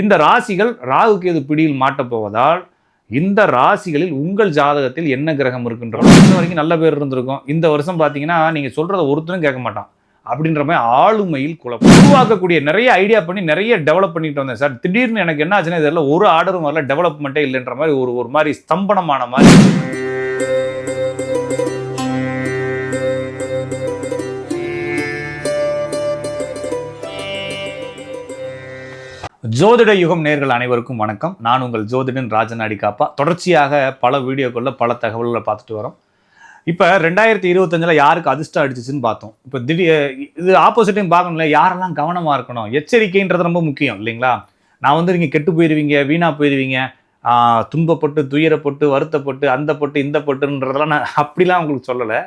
இந்த ராசிகள் ராகு கேது பிடியில் மாட்டப்போவதால் இந்த ராசிகளில் உங்கள் ஜாதகத்தில் என்ன கிரகம் இருக்குன்றோம் இந்த வரைக்கும் நல்ல பேர் இருந்திருக்கும். இந்த வருஷம் பார்த்தீங்கன்னா நீங்கள் சொல்கிறத ஒருத்தரும் கேட்க மாட்டான். அப்படின்ற மாதிரி ஆளுமையில் குழப்பம். உருவாக்கக்கூடிய நிறைய ஐடியா பண்ணி நிறைய டெவலப் பண்ணிட்டு வந்தேன் சார். திடீர்னு எனக்கு என்ன ஆச்சுன்னா இதில் ஒரு ஆர்டரும் வரல டெவலப்மெண்ட்டே இல்லைன்ற மாதிரி ஒரு ஒரு மாதிரி ஸ்தம்பனமான மாதிரி. ஜோதிட யுகம் நேர்கள் அனைவருக்கும் வணக்கம். நான் உங்கள் ஜோதிடன் ராஜநாடி காப்பா தொடர்ச்சியாக பல வீடியோக்களில் பல தகவல்களை பார்த்துட்டு வரோம். இப்போ ரெண்டாயிரத்தி இருபத்தஞ்சில் யாருக்கு அதிர்ஷ்டம் அடிச்சிச்சுன்னு பார்த்தோம். இப்போ திடீர் இது ஆப்போசிட்டையும் பார்க்கணும்ல யாரெல்லாம் கவனமாக இருக்கணும்? எச்சரிக்கைன்றது ரொம்ப முக்கியம் இல்லைங்களா? நான் வந்து நீங்கள் கெட்டு போயிடுவீங்க வீணாக போயிடுவீங்க துன்பப்பட்டு துயரப்பட்டு வருத்தப்பட்டு அந்த பட்டு இந்த பட்டுன்றதெல்லாம் நான் அப்படிலாம் உங்களுக்கு சொல்லலை.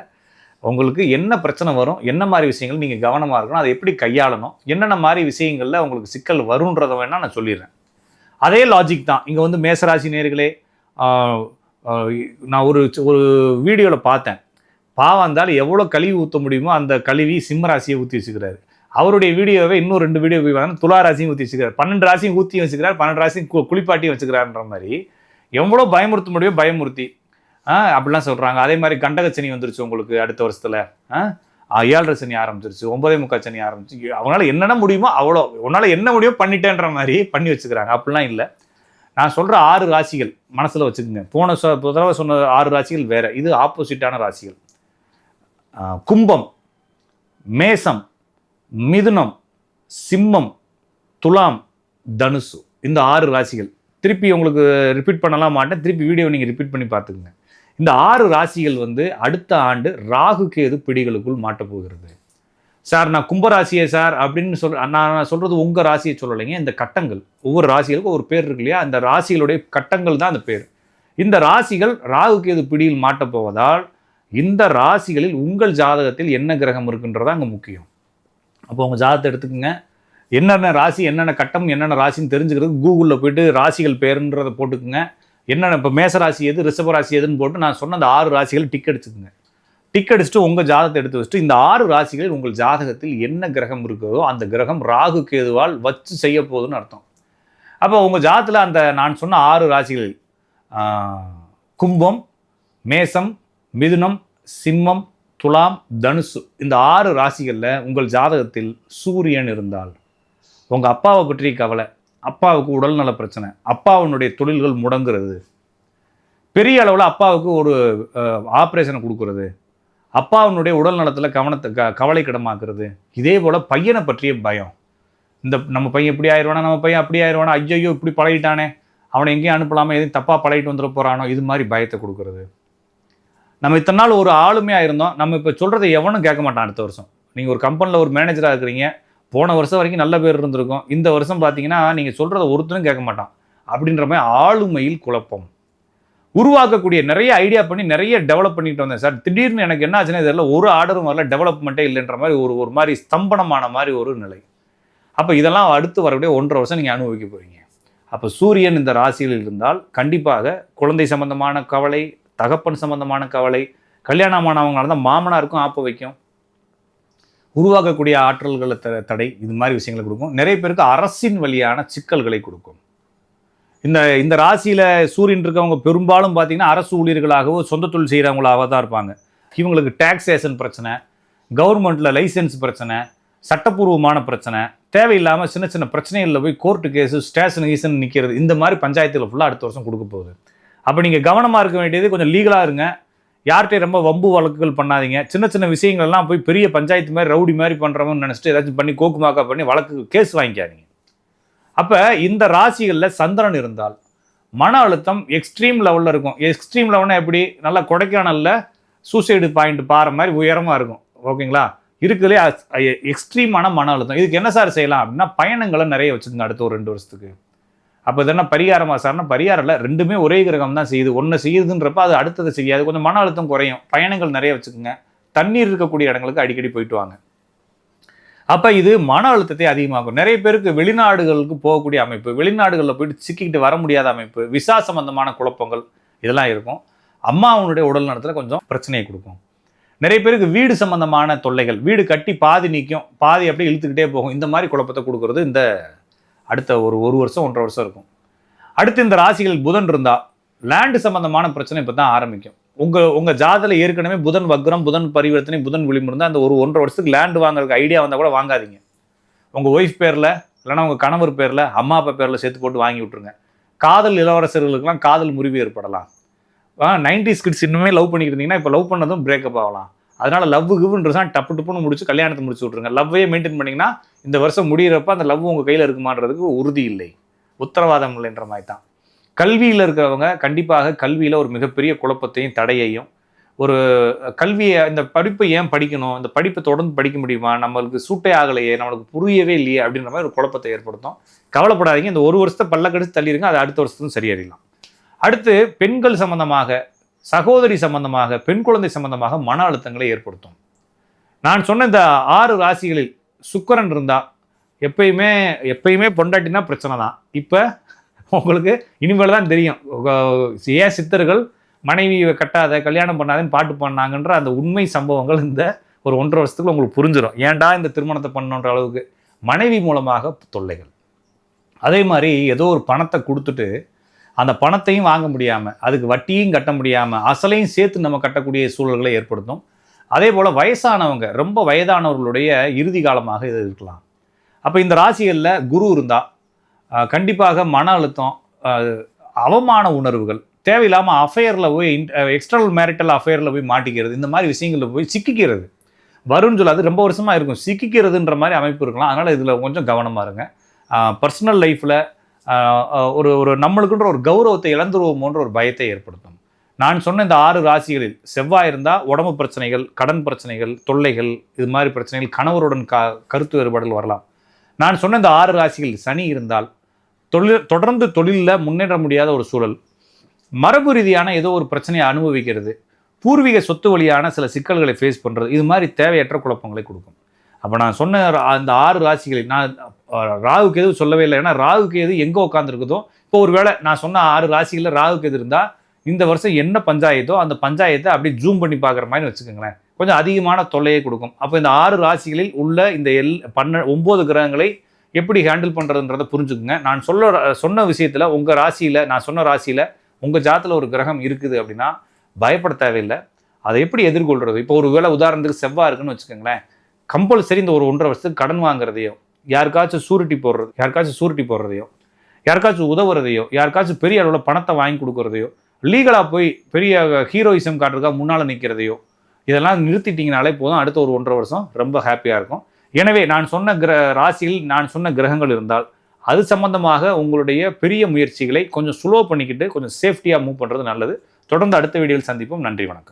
உங்களுக்கு என்ன பிரச்சனை வரும் என்ன மாதிரி விஷயங்கள் நீங்கள் கவனமாக இருக்கணும் அதை எப்படி கையாளணும் என்னென்ன மாதிரி விஷயங்களில் உங்களுக்கு சிக்கல் வரும்ன்றதை வேணால் நான் சொல்லிடுறேன். அதே லாஜிக் தான். இங்கே வந்து மேசராசி நேர்களே நான் ஒரு ஒரு வீடியோவில் பார்த்தேன். பாவம் இருந்தாலும் எவ்வளோ கழுவி ஊற்ற முடியுமோ அந்த கழுவி சிம்ம ராசியை ஊற்றி வச்சுக்கிறாரு. அவருடைய வீடியோவை இன்னும் ரெண்டு வீடியோ போய் பார்த்தா துலா ராசியும் ஊற்றி வச்சுக்கிறார். பன்னெண்டு ராசியும் ஊற்றியும் வச்சுக்கிறார். பன்னெண்டு ராசியும் குளிப்பாட்டியும் வச்சுக்கிறாருன்ற மாதிரி எவ்வளோ பயமுறுத்த முடியும் பயமுறுத்தி அப்படிலாம் சொல்கிறாங்க அதே மாதிரி கண்டக சனி வந்துருச்சு உங்களுக்கு அடுத்த வருஷத்தில். ஆ ஏழரை சனி ஆரம்பிச்சிருச்சு ஒன்பதே முக்கால் சனி ஆரம்பிச்சு. அவங்களால என்னென்ன முடியுமோ அவ்வளோ உன்னால் என்ன முடியுமோ பண்ணிட்டேன்ற மாதிரி பண்ணி வச்சுக்கிறாங்க. அப்படிலாம் இல்லை. நான் சொல்கிற ஆறு ராசிகள் மனசில் வச்சுக்கோங்க. போன சொ தடவை சொன்ன ஆறு ராசிகள் வேறு. இது ஆப்போசிட்டான ராசிகள். கும்பம் மேசம் மிதுனம் சிம்மம் துலாம் தனுசு. இந்த ஆறு ராசிகள். திருப்பி உங்களுக்கு ரிப்பீட் பண்ணலாம் மாட்டேன் திருப்பி வீடியோ நீங்கள் ரிப்பீட் பண்ணி பார்த்துக்குங்க. இந்த ஆறு ராசிகள் வந்து அடுத்த ஆண்டு ராகு கேது பிடிகளுக்குள் மாட்டப்போகிறது சார் நான் கும்பராசியை சார் அப்படின்னு சொல் நான் நான் சொல்கிறது உங்கள் ராசியை சொல்லலைங்க இந்த கட்டங்கள். ஒவ்வொரு ராசிகளுக்கும் ஒரு பேர் இருக்கு இல்லையா? அந்த ராசிகளுடைய கட்டங்கள் தான் அந்த பேர். இந்த ராசிகள் ராகு கேது பிடியில் மாட்டப்போவதால் இந்த ராசிகளில் உங்கள் ஜாதகத்தில் என்ன கிரகம் இருக்குன்றதான் அங்கே முக்கியம். அப்போ உங்கள் ஜாதகத்தை எடுத்துக்கோங்க. என்னென்ன ராசி என்னென்ன கட்டம் என்னென்ன ராசின்னு தெரிஞ்சுக்கிறது கூகுளில் போயிட்டு ராசிகள் பேருன்றதை போட்டுக்குங்க. என்னென்ன இப்போ மேச ராசி எது ரிஷபராசி எதுன்னு போட்டு நான் சொன்ன அந்த ஆறு ராசிகள் டிக் அடிச்சுக்குங்க. டிக் அடிச்சுட்டு உங்கள் ஜாதகத்தை எடுத்து வச்சுட்டு இந்த ஆறு ராசிகளில் உங்கள் ஜாதகத்தில் என்ன கிரகம் இருக்கிறதோ அந்த கிரகம் ராகு கேதுவால் வச்சு செய்ய போகுதுன்னு அர்த்தம். அப்போ உங்கள் ஜாதத்தில் அந்த நான் சொன்ன ஆறு ராசிகளில் கும்பம் மேசம் மிதுனம் சிம்மம் துலாம் தனுசு. இந்த ஆறு ராசிகளில் உங்கள் ஜாதகத்தில் சூரியன் இருந்தால் உங்கள் அப்பாவை பற்றி கவலை அப்பாவுக்கு உடல்நல பிரச்சனை அப்பாவினுடைய தொழில்கள் முடங்குறது பெரிய அளவில் அப்பாவுக்கு ஒரு ஆப்ரேஷனை கொடுக்கறது அப்பாவினுடைய உடல் நலத்தில் கவனத்தை க கவலைக்கிடமாக்குறது இதே போல் பையனை பற்றிய பயம். இந்த நம்ம பையன் இப்படி ஆயிடுவானா நம்ம பையன் அப்படி ஆயிடுவானா ஐயோ இப்படி பழகிட்டானே அவனை எங்கேயும் அனுப்பலாமா எதையும் தப்பாக பழகிட்டு வந்துட போகிறானோ இது மாதிரி பயத்தை கொடுக்கறது. நம்ம இத்தனை நாள் ஒரு ஆளுமையாக இருந்தோம் நம்ம இப்போ சொல்கிறத எவனும் கேட்க மாட்டான் அடுத்த வருஷம். நீங்கள் ஒரு கம்பெனியில் ஒரு மேனேஜராக இருக்கிறீங்க போன வருஷம் வரைக்கும் நல்ல பேர் இருந்திருக்கும். இந்த வருஷம் பார்த்தீங்கன்னா நீங்கள் சொல்கிறத ஒருத்தரும் கேட்க மாட்டான். அப்படின்ற மாதிரி ஆளுமையில் குழப்பம். உருவாக்கக்கூடிய நிறைய ஐடியா பண்ணி நிறைய டெவலப் பண்ணிட்டு வந்தேன். சார் திடீர்னு எனக்கு என்ன ஆச்சுன்னா இதில் ஒரு ஆர்டரும் வரல டெவலப்மெண்ட்டே இல்லைன்ற மாதிரி ஒரு ஒரு மாதிரி ஸ்தம்பனமான மாதிரி ஒரு நிலை. அப்போ இதெல்லாம் அடுத்து வரக்கூடிய ஒன்றரை வருஷம் நீங்கள் அனுபவிக்க போகிறீங்க அப்போ சூரியன் இந்த ராசியில் இருந்தால் கண்டிப்பாக குழந்தை சம்பந்தமான கவலை தகப்பன் சம்பந்தமான கவலை கல்யாணமானவங்களால தான் மாமனாருக்கும் ஆப்ப வைக்கும். உருவாக்கக்கூடிய ஆற்றல்களை த தடை இது மாதிரி விஷயங்களை கொடுக்கும். நிறைய பேருக்கு அரசின் வழியான சிக்கல்களை கொடுக்கும். இந்த இந்த ராசியில் சூரியன் இருக்கவங்க பெரும்பாலும் பார்த்தீங்கன்னா அரசு ஊழியர்களாகவோ சொந்த தொழில் செய்கிறவங்களாக தான் இருப்பாங்க. இவங்களுக்கு டேக்ஸேஷன் பிரச்சனை கவர்மெண்ட்டில் லைசென்ஸ் பிரச்சனை சட்டப்பூர்வமான பிரச்சனை தேவையில்லாமல் சின்ன சின்ன பிரச்சனைகளில் போய் கோர்ட்டு கேஸு ஸ்டேஷன் கீசன் நிற்கிறது இந்த மாதிரி பஞ்சாயத்தில் ஃபுல்லாக அடுத்த வருஷம் கொடுக்க போகுது. அப்போ நீங்கள் கவனமாக இருக்க வேண்டியது கொஞ்சம் லீகலாக இருங்க. யார்கிட்டயும் ரொம்ப வம்பு வழக்குகள் பண்ணாதீங்க. சின்ன சின்ன விஷயங்கள் எல்லாம் போய் பெரிய பஞ்சாயத்து மாதிரி ரவுடி மாதிரி பண்ணுறவன்னு நினச்சிட்டு ஏதாச்சும் பண்ணி கோக்குமாக்கா பண்ணி வழக்கு கேஸ் வாங்கிக்காதீங்க. அப்போ இந்த ராசிகளில் சந்திரன் இருந்தால் மன அழுத்தம் எக்ஸ்ட்ரீம் லெவலில் இருக்கும். எக்ஸ்ட்ரீம் லெவல்னா எப்படி? நல்லா கொடைக்கானலில் சூசைடு பாயிண்ட் பாறை மாதிரி உயரமாக இருக்கும். ஓகேங்களா? இருக்குதுலே எக்ஸ்ட்ரீமான மன அழுத்தம். இதுக்கு என்ன சார் செய்யலாம் அப்படின்னா பயணங்களை நிறைய வச்சுருங்க அடுத்த ஒரு ரெண்டு வருஷத்துக்கு. அப்போ இது பரிகாரமா சார்னா பரிகாரம் இல்லை ரெண்டுமே ஒரே கிரகம் தான் செய்யுது. ஒன்று செய்யுதுன்றப்ப அது அடுத்தது செய்யாது. கொஞ்சம் மன அழுத்தம் குறையும். பயணங்கள் நிறைய வச்சுக்கோங்க. தண்ணீர் இருக்கக்கூடிய இடங்களுக்கு அடிக்கடி போயிட்டு வாங்க. அப்போ இது மன அழுத்தத்தை அதிகமாகும் நிறைய பேருக்கு வெளிநாடுகளுக்கு போகக்கூடிய அமைப்பு வெளிநாடுகளில் போயிட்டு சிக்கிக்கிட்டு வர முடியாத அமைப்பு விசா சம்பந்தமான குழப்பங்கள் இதெல்லாம் இருக்கும். அம்மாவனுடைய உடல் நலத்தில் கொஞ்சம் பிரச்சனையை கொடுக்கும். நிறைய பேருக்கு வீடு சம்பந்தமான தொல்லைகள் வீடு கட்டி பாதி நிற்கும் பாதி அப்படியே இழுத்துக்கிட்டே போகும். இந்த மாதிரி குழப்பத்தை கொடுக்கறது இந்த அடுத்த ஒரு ஒரு வருஷம் ஒன்றரை வருஷம் இருக்கும். அடுத்து இந்த ராசிகள் புதன் இருந்தா லேண்டு சம்பந்தமான பிரச்சனை இப்போ தான் ஆரம்பிக்கும். உங்கள் உங்கள் ஜாதத்தில் ஏற்கனவே புதன் வக்ரம் புதன் பரிவர்த்தனை புதன் விளிம்பு இருந்தால் அந்த ஒரு ஒன்றரை வருஷத்துக்கு லேண்டு வாங்குறதுக்கு ஐடியா வந்தால் கூட வாங்காதீங்க. உங்கள் ஒய்ஃப் பேரில் இல்லைன்னா உங்கள் கணவர் பேரில் அம்மா அப்பா பேரில் சேர்த்து போட்டு வாங்கி விட்டுருங்க. காதல் இளவரசர்களுக்கெல்லாம் காதல் முறிவு ஏற்படலாம். நைன்டி கிட்ஸ் இன்னுமே லவ் பண்ணிக்கிட்டு இருந்தீங்கன்னா இப்போ லவ் பண்ணதும் பிரேக்கப் ஆகலாம். அதனால லவ் கிவ்ன்றதா டப்பு டப்புன்னு முடிச்சு கல்யாணத்தை முடிச்சு விட்ருங்க லவ்வே மெயின்டைன் பண்ணிங்கன்னா இந்த வருஷம் முடியிறப்ப அந்த லவ் உங்கள் கையில் இருக்குமான்றதுக்கு உறுதி இல்லை. உத்தரவாதம் இல்லைன்ற மாதிரி தான். கல்வியில் இருக்கிறவங்க கண்டிப்பாக கல்வியில் ஒரு மிகப்பெரிய குழப்பத்தையும் தடையையும் ஒரு கல்வியை இந்த படிப்பை ஏன் படிக்கணும் இந்த படிப்பை தொடர்ந்து படிக்க முடியுமா நம்மளுக்கு சூட்டே ஆகலையே நம்மளுக்கு புரியவே இல்லையே அப்படின்ற மாதிரி ஒரு குழப்பத்தை ஏற்படுத்தும். கவலைப்படாதீங்க இந்த ஒரு வருஷத்தை பல்ல கடிச்சு தள்ளிடுங்க அது அடுத்த வருஷத்துக்கும் சரியாயிடலாம் அடுத்து பெண்கள் சம்மந்தமாக சகோதரி சம்பந்தமாக பெண் குழந்தை சம்பந்தமாக மன அழுத்தங்களை ஏற்படுத்தும். நான் சொன்ன இந்த ஆறு ராசிகளில் சுக்கரன் இருந்தால் எப்பயுமே எப்பயுமே பொண்டாட்டினா பிரச்சனை தான். இப்போ உங்களுக்கு இனிமேல் தான் தெரியும். ஏன் சித்தர்கள் மனைவி கட்டாத கல்யாணம் பண்ணாதேன்னு பாட்டு பண்ணாங்கன்ற அந்த உண்மை சம்பவங்கள் இந்த ஒரு ஒன்றரை வருஷத்துக்குள்ள உங்களுக்கு புரிஞ்சிடும் ஏன்டா இந்த திருமணத்தை பண்ணணுன்ற அளவுக்கு? மனைவி மூலமாக தொல்லைகள். அதே மாதிரி ஏதோ ஒரு பணத்தை கொடுத்துட்டு அந்த பணத்தையும் வாங்க முடியாமல் அதுக்கு வட்டியும் கட்ட முடியாமல் அசலையும் சேர்த்து நம்ம கட்டக்கூடிய சூழல்களை ஏற்படுத்தும். அதே போல் வயசானவங்க ரொம்ப வயதானவர்களுடைய இறுதி காலமாக இது இருக்கலாம். அப்போ இந்த ராசிகளில் குரு இருந்தால் கண்டிப்பாக மன அழுத்தம் அவமான உணர்வுகள் தேவையில்லாமல் அஃபையரில் போய் எக்ஸ்டர்னல் மேரிட்டல் அஃபையரில் போய் மாட்டிக்கிறது இந்த மாதிரி விஷயங்களில் போய் சிக்கிக்கிறது. வரும்னு சொல்லாது ரொம்ப வருஷமாக இருக்கும். சிக்கிக்கிறதுன்ற மாதிரி அமைப்பு இருக்கலாம். அதனால் இதில் கொஞ்சம் கவனமாக இருங்க. பர்சனல் லைஃப்பில் ஒரு ஒரு நம்மளுக்குன்ற ஒரு கௌரவத்தை இழந்துருவோமோன்ற ஒரு பயத்தை ஏற்படுத்தும். நான் சொன்ன இந்த ஆறு ராசிகளில் செவ்வாய் இருந்தால் உடம்பு பிரச்சனைகள் கடன் பிரச்சனைகள் தொல்லைகள் இது மாதிரி பிரச்சனைகள் கணவருடன் க கருத்து வேறுபாடுகள் வரலாம். நான் சொன்ன இந்த ஆறு ராசிகள் சனி இருந்தால் தொழில் தொடர்ந்து தொழிலில் முன்னேற முடியாத ஒரு சூழல். மரபு ரீதியான ஏதோ ஒரு பிரச்சனையை அனுபவிக்கிறது. பூர்வீக சொத்து வழியான சில சிக்கல்களை ஃபேஸ் பண்ணுறது இது மாதிரி தேவையற்ற குழப்பங்களை கொடுக்கும். அப்போ நான் சொன்ன ரா- அந்த ஆறு ராசிகளில் நான் ராகுக்கு எதுவும் சொல்லவே இல்லை. ஏன்னா ராகுக்கு எது எங்கே உட்காந்துருக்குதோ இப்போ ஒரு வேளை நான் சொன்ன ஆறு ராசிகளில் ராகுக்கு எது இருந்தால் இந்த வருஷம் என்ன பஞ்சாயத்தோ அந்த பஞ்சாயத்தை அப்படியே ஜூம் பண்ணி பார்க்குற மாதிரி வச்சுக்கோங்களேன். கொஞ்சம் அதிகமான தொல்லையை கொடுக்கும். அப்போ இந்த ஆறு ராசிகளில் உள்ள இந்த எல் பன்ன ஒம்பது கிரகங்களை எப்படி ஹேண்டில் பண்ணுறதுன்றதை புரிஞ்சுக்குங்க. நான் சொல்ல சொன்ன விஷயத்தில் உங்கள் ராசியில் நான் சொன்ன ராசியில் உங்கள் ஜாத்தில் ஒரு கிரகம் இருக்குது அப்படின்னா பயப்பட தேவையில்லை. அதை எப்படி எதிர்கொள்கிறது இப்போ ஒரு வேளை உதாரணத்துக்கு செவ்வாய் இருக்குன்னு வச்சுக்கோங்களேன். கம்பல்சரி இந்த ஒரு ஒன்றரை வருஷத்துக்கு கடன் வாங்குறதையோ யாருக்காச்சும் சூரிட்டி போடுறது யாருக்காச்சும் சூரிட்டி போடுறதையோ யாருக்காச்சும் உதவுறதையோ யாருக்காச்சும் பெரிய அளவில் பணத்தை வாங்கி கொடுக்குறதையோ லீகலாக போய் பெரிய ஹீரோயிசம் காட்டுறதுக்காக முன்னால் நிற்கிறதையோ இதெல்லாம் நிறுத்திட்டிங்கனாலே போதும். அடுத்த ஒரு ஒன்றரை வருஷம் ரொம்ப ஹாப்பியாக இருக்கும். எனவே நான் சொன்ன கிர ராசியில் நான் சொன்ன கிரகங்கள் இருந்தால் அது சம்பந்தமாக உங்களுடைய பெரிய முயற்சிகளை கொஞ்சம் ஸ்லோ பண்ணிக்கிட்டு கொஞ்சம் சேஃப்டியாக மூவ் பண்ணுறது நல்லது. தொடர்ந்து அடுத்த வீடியோவில் சந்திப்போம். நன்றி வணக்கம்.